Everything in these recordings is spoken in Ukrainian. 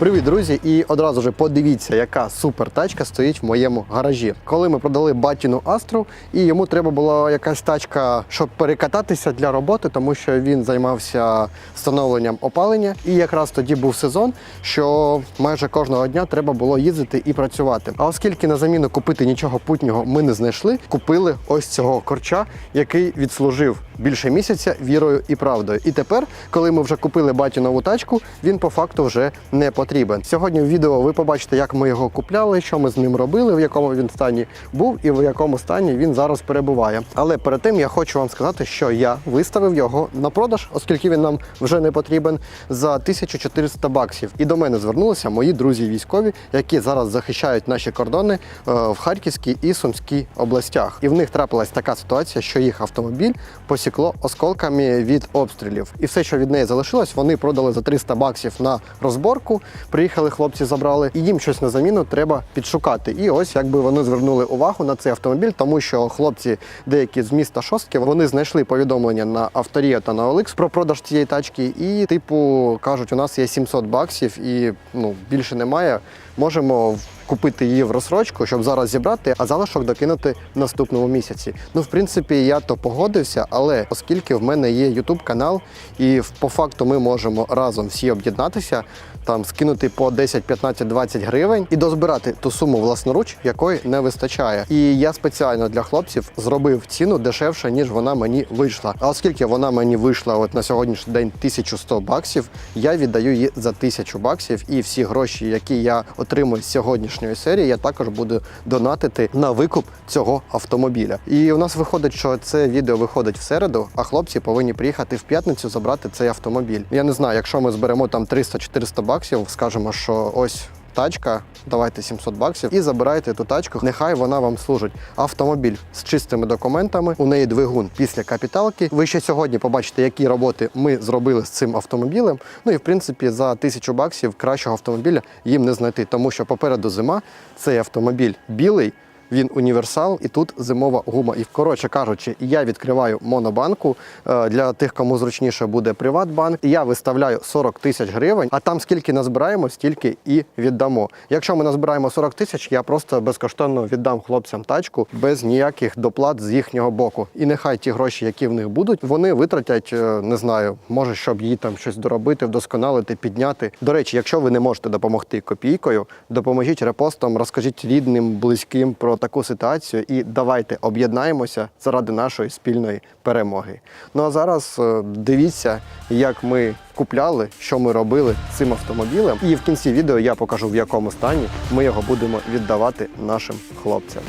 Привіт, друзі! І одразу ж подивіться, яка супер тачка стоїть в моєму гаражі. Коли ми продали батіну Астру, і йому треба була якась тачка, щоб перекататися для роботи, тому що він займався встановленням опалення. І якраз тоді був сезон, що майже кожного дня треба було їздити і працювати. А оскільки на заміну купити нічого путнього ми не знайшли, купили ось цього корча, який відслужив більше місяця вірою і правдою. І тепер, коли ми вже купили батю нову тачку, він по факту вже не потрібен. Сьогодні в відео ви побачите, як ми його купляли, що ми з ним робили, в якому він стані був і в якому стані він зараз перебуває. Але перед тим я хочу вам сказати, що я виставив його на продаж, оскільки він нам вже не потрібен, за 1400 баксів. І до мене звернулися мої друзі військові, які зараз захищають наші кордони е, в Харківській і Сумській областях. І в них трапилась така ситуація, що їх автомобіль посікло осколками від обстрілів. І все, що від неї залишилось, вони продали за 300 баксів на розборку. Приїхали хлопці, забрали, і їм щось на заміну треба підшукати. І ось якби вони звернули увагу на цей автомобіль, тому що хлопці, деякі з міста Шостки, вони знайшли повідомлення на авторія та на OLX про продаж цієї тачки, і типу кажуть, у нас є 700 баксів, і ну більше немає. Можемо купити її в розсрочку, щоб зараз зібрати, а залишок докинути в наступному місяці. Ну, в принципі, я то погодився, але оскільки в мене є YouTube канал, і по факту ми можемо разом всі об'єднатися, там скинути по 10, 15, 20 гривень і дозбирати ту суму власноруч, якої не вистачає. І я спеціально для хлопців зробив ціну дешевше, ніж вона мені вийшла. А оскільки вона мені вийшла от на сьогоднішній день 1100 баксів, я віддаю її за 1000 баксів, і всі гроші, які я отримую з сьогоднішньої серії, я також буду донатити на викуп цього автомобіля. І у нас виходить, що це відео виходить в середу, а хлопці повинні приїхати в п'ятницю забрати цей автомобіль. Я не знаю, якщо ми зберемо там 300-400 баксів, скажемо, що ось. Тачка, давайте 700 баксів і забирайте ту тачку. Нехай вона вам служить. Автомобіль з чистими документами. У неї двигун після капіталки. Ви ще сьогодні побачите, які роботи ми зробили з цим автомобілем. Ну і в принципі за тисячу баксів кращого автомобіля їм не знайти, тому що попереду зима. Цей автомобіль білий. Він універсал, і тут зимова гума. І коротше кажучи, я відкриваю монобанку Е, для тих, кому зручніше буде Приватбанк. Я виставляю 40 тисяч гривень, а там скільки назбираємо, стільки і віддамо. Якщо ми назбираємо 40 тисяч, я просто безкоштовно віддам хлопцям тачку без ніяких доплат з їхнього боку. І нехай ті гроші, які в них будуть, вони витратять, е, не знаю, може, щоб їй там щось доробити, вдосконалити, підняти. До речі, якщо ви не можете допомогти копійкою, допоможіть репостом, розкажіть рідним, близьким про таку ситуацію і давайте об'єднаємося заради нашої спільної перемоги. Ну а зараз е, дивіться, як ми купляли, що ми робили цим автомобілем. І в кінці відео я покажу, в якому стані ми його будемо віддавати нашим хлопцям.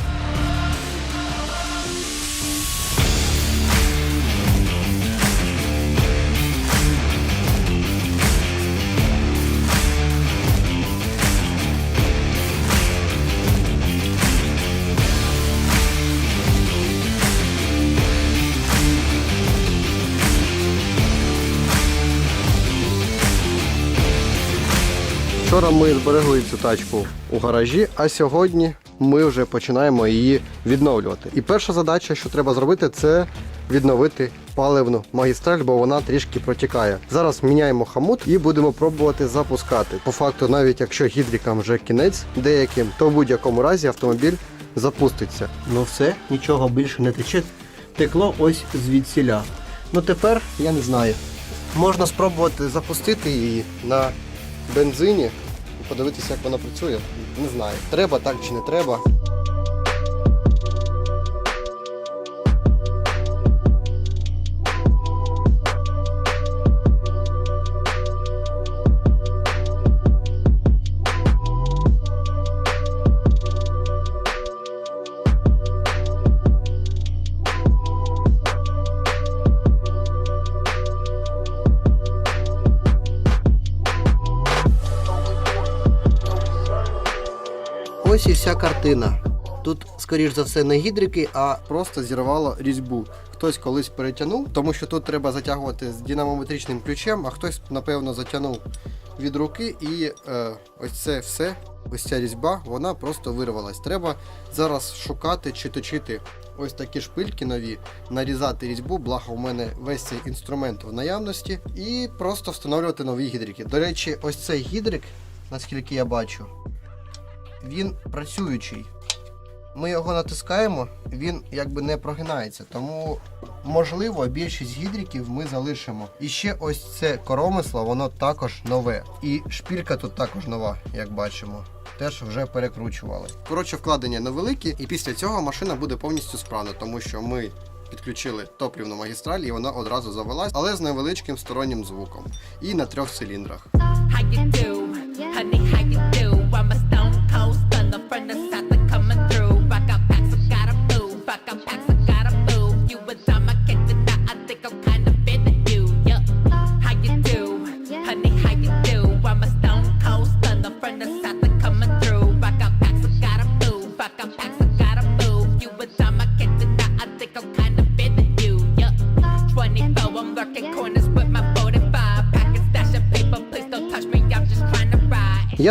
Вчора ми зберегли цю тачку у гаражі, а сьогодні ми вже починаємо її відновлювати. І перша задача, що треба зробити, це відновити паливну магістраль, бо вона трішки протікає. Зараз міняємо хамут і будемо пробувати запускати. По факту, навіть якщо гідрикам вже кінець деяким, то в будь-якому разі автомобіль запуститься. Ну все, нічого більше не тече. Текло ось звідсіля. Ну тепер я не знаю. Можна спробувати запустити її на бензині. Подивитися, як вона працює. Не знаю. Треба так чи не треба. Вся картина. Тут, скоріш за все, не гідрики, а просто зірвало різьбу. Хтось колись перетягнув, тому що тут треба затягувати з динамометричним ключем, а хтось, напевно, затягнув від руки і е, ось це все, ось ця різьба, вона просто вирвалась. Треба зараз шукати чи точити ось такі шпильки нові, нарізати різьбу, благо у мене весь цей інструмент в наявності, і просто встановлювати нові гідрики. До речі, ось цей гідрик наскільки я бачу. Він працюючий. Ми його натискаємо, він якби не прогинається. Тому, можливо, більшість гідриків ми залишимо. І ще ось це коромисло, воно також нове. І шпілька тут також нова, як бачимо. Теж вже перекручували. Коротше, вкладення невеликі, і після цього машина буде повністю справна, тому що ми підключили топливну магістраль і вона одразу завелась, але з невеличким стороннім звуком. І на трьох циліндрах.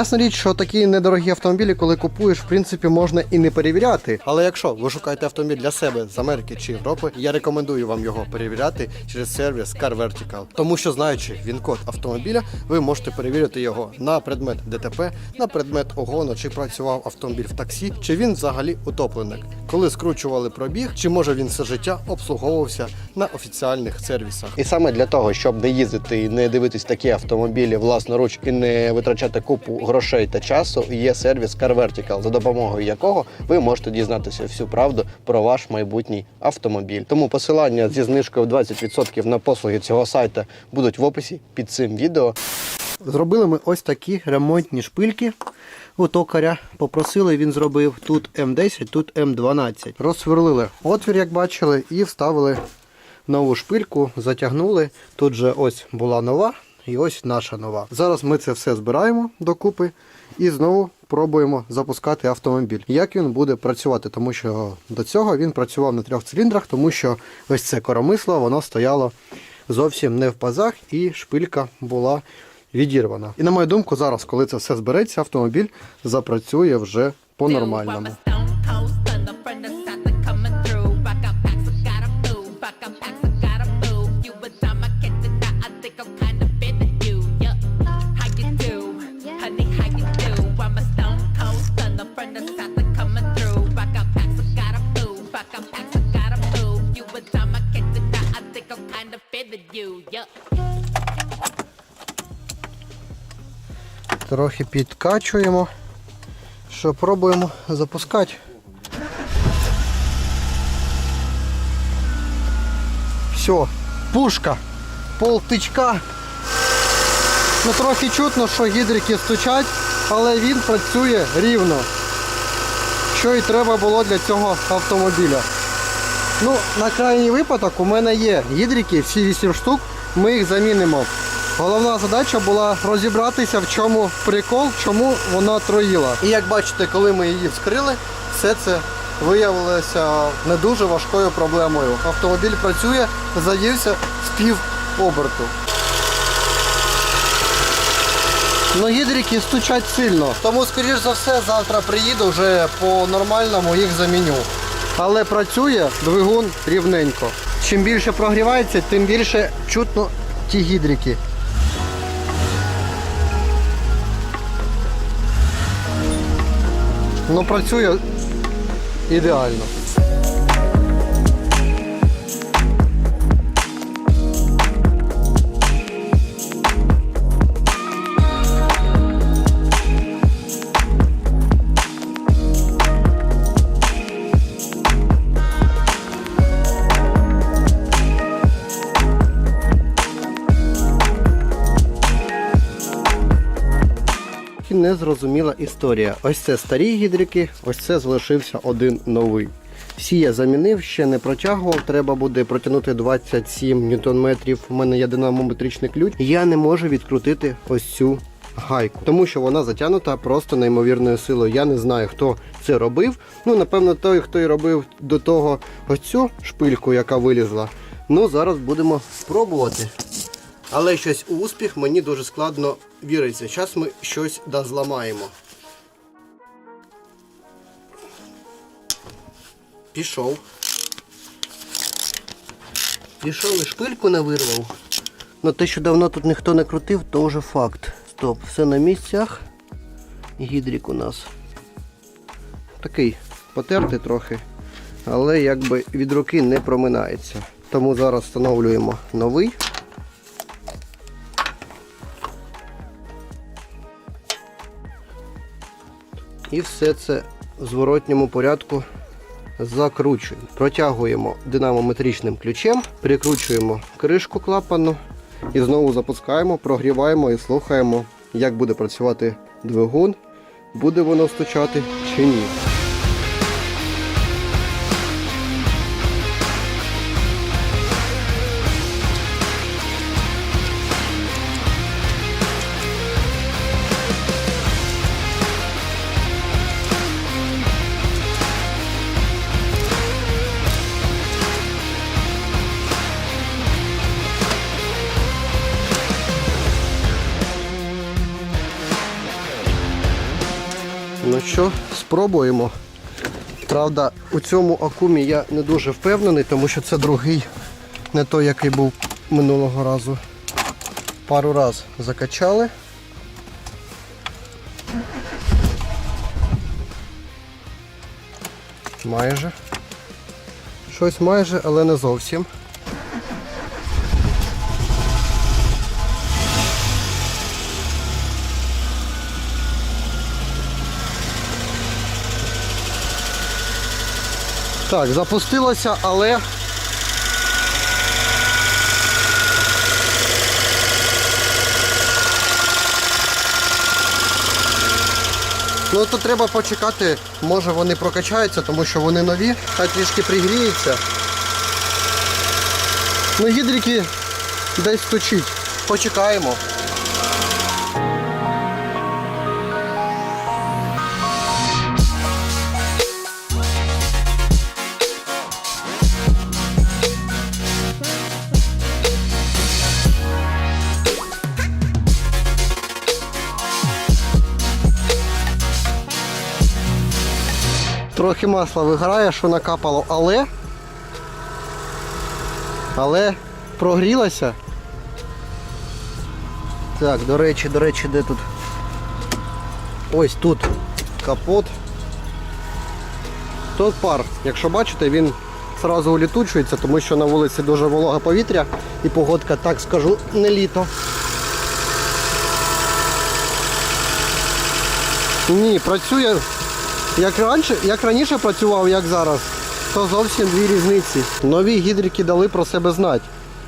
Ясна річ, що такі недорогі автомобілі, коли купуєш, в принципі, можна і не перевіряти. Але якщо ви шукаєте автомобіль для себе з Америки чи Європи, я рекомендую вам його перевіряти через сервіс Car Vertical. Тому що, знаючи він код автомобіля, ви можете перевірити його на предмет ДТП, на предмет огону, чи працював автомобіль в таксі, чи він взагалі утопленик. Коли скручували пробіг, чи може він все життя обслуговувався на офіціальних сервісах. І саме для того, щоб не їздити і не дивитись такі автомобілі власноруч і не витрачати купу грошей та часу, є сервіс Car Vertical, за допомогою якого ви можете дізнатися всю правду про ваш майбутній автомобіль. Тому посилання зі знижкою 20% на послуги цього сайту будуть в описі під цим відео. Зробили ми ось такі ремонтні шпильки у токаря. Попросили, він зробив тут М10, тут М12. Розсверлили отвір, як бачили, і вставили нову шпильку, затягнули. Тут же ось була нова і ось наша нова. Зараз ми це все збираємо докупи і знову пробуємо запускати автомобіль. Як він буде працювати, тому що до цього він працював на трьох циліндрах, тому що ось це коромисло, воно стояло зовсім не в пазах і шпилька була відірвана. І на мою думку, зараз, коли це все збереться, автомобіль запрацює вже по-нормальному. Трохи підкачуємо, що пробуємо запускати. Все, пушка, пол тичка. Ну, трохи чутно, що гідрики стучать, але він працює рівно. Що і треба було для цього автомобіля. Ну, на крайній випадок у мене є гідрики, всі 8 штук, ми їх замінимо. Головна задача була розібратися, в чому прикол, чому вона троїла. І як бачите, коли ми її вскрили, все це виявилося не дуже важкою проблемою. Автомобіль працює, завівся з пів оберту. Ну, гідрики стучать сильно. Тому, скоріш за все, завтра приїду вже по нормальному їх заміню. Але працює двигун рівненько. Чим більше прогрівається, тим більше чутно ті гідрики. Ну працює ідеально. І незрозуміла історія. Ось це старі гідрики, ось це залишився один новий. Всі я замінив, ще не протягував. Треба буде протягнути 27 ньютон-метрів. У мене є динамометричний ключ. Я не можу відкрутити ось цю гайку, тому що вона затягнута просто неймовірною силою. Я не знаю, хто це робив. Ну, напевно, той, хто і робив до того ось цю шпильку, яка вилізла. Ну, зараз будемо спробувати. Але щось у успіх мені дуже складно віриться. Зараз ми щось да зламаємо. Пішов. Пішов і шпильку не вирвав. Ну те, що давно тут ніхто не крутив, то вже факт. Стоп, все на місцях. гідрік у нас такий потертий трохи, але якби від руки не проминається. Тому зараз встановлюємо новий. І все це в зворотньому порядку закручуємо. Протягуємо динамометричним ключем, прикручуємо кришку клапану і знову запускаємо, прогріваємо і слухаємо, як буде працювати двигун, буде воно стучати чи ні. Спробуємо. Правда, у цьому акумі я не дуже впевнений, тому що це другий, не той, який був минулого разу. Пару раз закачали. Майже. Щось майже, але не зовсім. Так, запустилося, але. Ну то треба почекати, може вони прокачаються, тому що вони нові, хай трішки пригріються. Ну гідрики десь стучить. Почекаємо. Трохи масла виграє, що накапало, але. Але прогрілося. Так, до речі, до речі, де тут? Ось тут капот. Тут пар, якщо бачите, він одразу улітучується, тому що на вулиці дуже вологе повітря і погодка, так скажу, не літо. Ні, працює як раніше, як раніше працював, як зараз, то зовсім дві різниці. Нові гідрики дали про себе знати.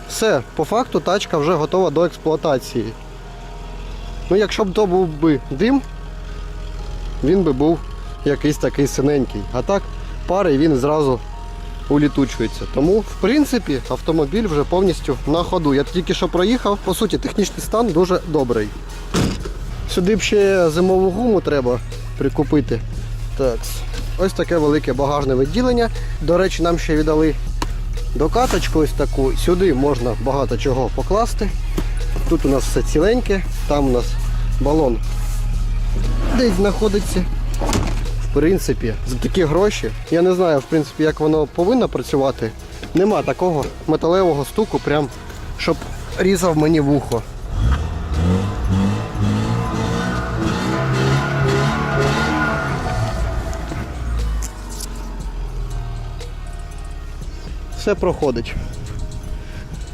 Все, по факту тачка вже готова до експлуатації. Ну, якщо б то був би дим, він би був якийсь такий синенький. А так, пари він зразу улітучується. Тому, в принципі, автомобіль вже повністю на ходу. Я тільки що проїхав, по суті, технічний стан дуже добрий. Сюди б ще зимову гуму треба прикупити. Так, ось таке велике багажне відділення. До речі, нам ще віддали докаточку ось таку. Сюди можна багато чого покласти. Тут у нас все ціленьке, там у нас балон десь знаходиться. В принципі, за такі гроші, я не знаю, в принципі, як воно повинно працювати. Нема такого металевого стуку, прям, щоб різав мені вухо. Все проходить.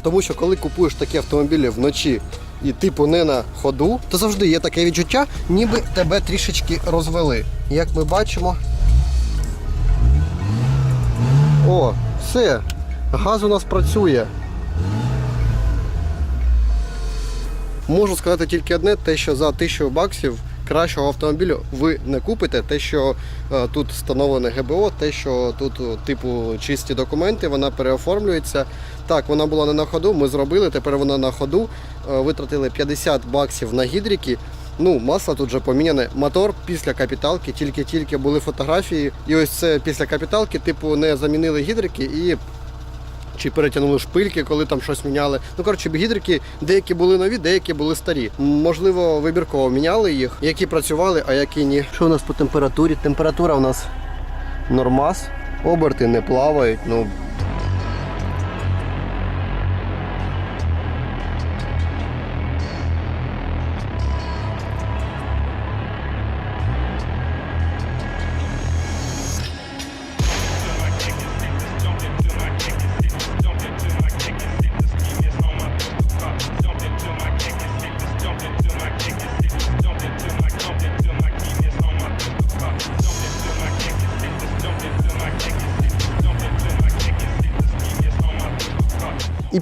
Тому що коли купуєш такі автомобілі вночі і типу не на ходу, то завжди є таке відчуття, ніби тебе трішечки розвели. Як ми бачимо. О, все, газ у нас працює. Можу сказати тільки одне, те, що за 1000 баксів кращого автомобілю ви не купите. Те, що е, тут встановлене ГБО, те, що тут е, типу чисті документи, вона переоформлюється. Так, вона була не на ходу, ми зробили, тепер вона на ходу. Е, витратили 50 баксів на гідрики. Ну, масло тут вже поміняне. Мотор після капіталки, тільки-тільки були фотографії. І ось це після капіталки, типу, не замінили гідрики і чи перетягнули шпильки, коли там щось міняли. Ну коротше, гідрики деякі були нові, деякі були старі. Можливо, вибірково міняли їх, які працювали, а які ні. Що у нас по температурі? Температура у нас нормас, оберти не плавають. Ну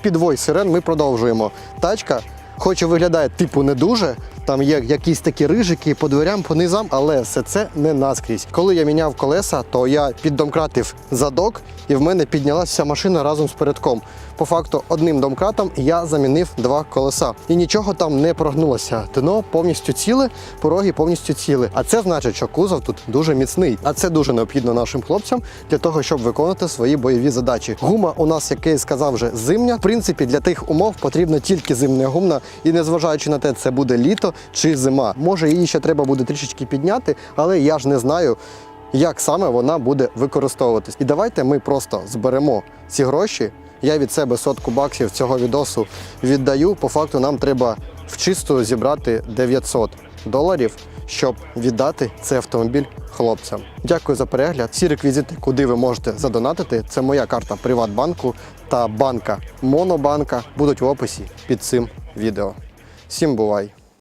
І під вой сирен ми продовжуємо. Тачка, хоч і виглядає типу не дуже. Там є якісь такі рижики по дверям, по низам, але все це не наскрізь. Коли я міняв колеса, то я піддомкратив задок, і в мене піднялася вся машина разом з передком. По факту, одним домкратом я замінив два колеса. І нічого там не прогнулося. Дно повністю ціле, пороги повністю ціле. А це значить, що кузов тут дуже міцний. А це дуже необхідно нашим хлопцям для того, щоб виконати свої бойові задачі. Гума у нас, як я сказав, вже зимня. В принципі, для тих умов потрібна тільки зимня гумна, і незважаючи на те, це буде літо чи зима. Може, її ще треба буде трішечки підняти, але я ж не знаю. Як саме вона буде використовуватись, і давайте ми просто зберемо ці гроші. Я від себе сотку баксів цього відосу віддаю. По факту нам треба в чисту зібрати 900 доларів, щоб віддати цей автомобіль хлопцям. Дякую за перегляд. Всі реквізити, куди ви можете задонатити, це моя карта Приватбанку та банка Монобанка будуть в описі під цим відео. Всім бувай!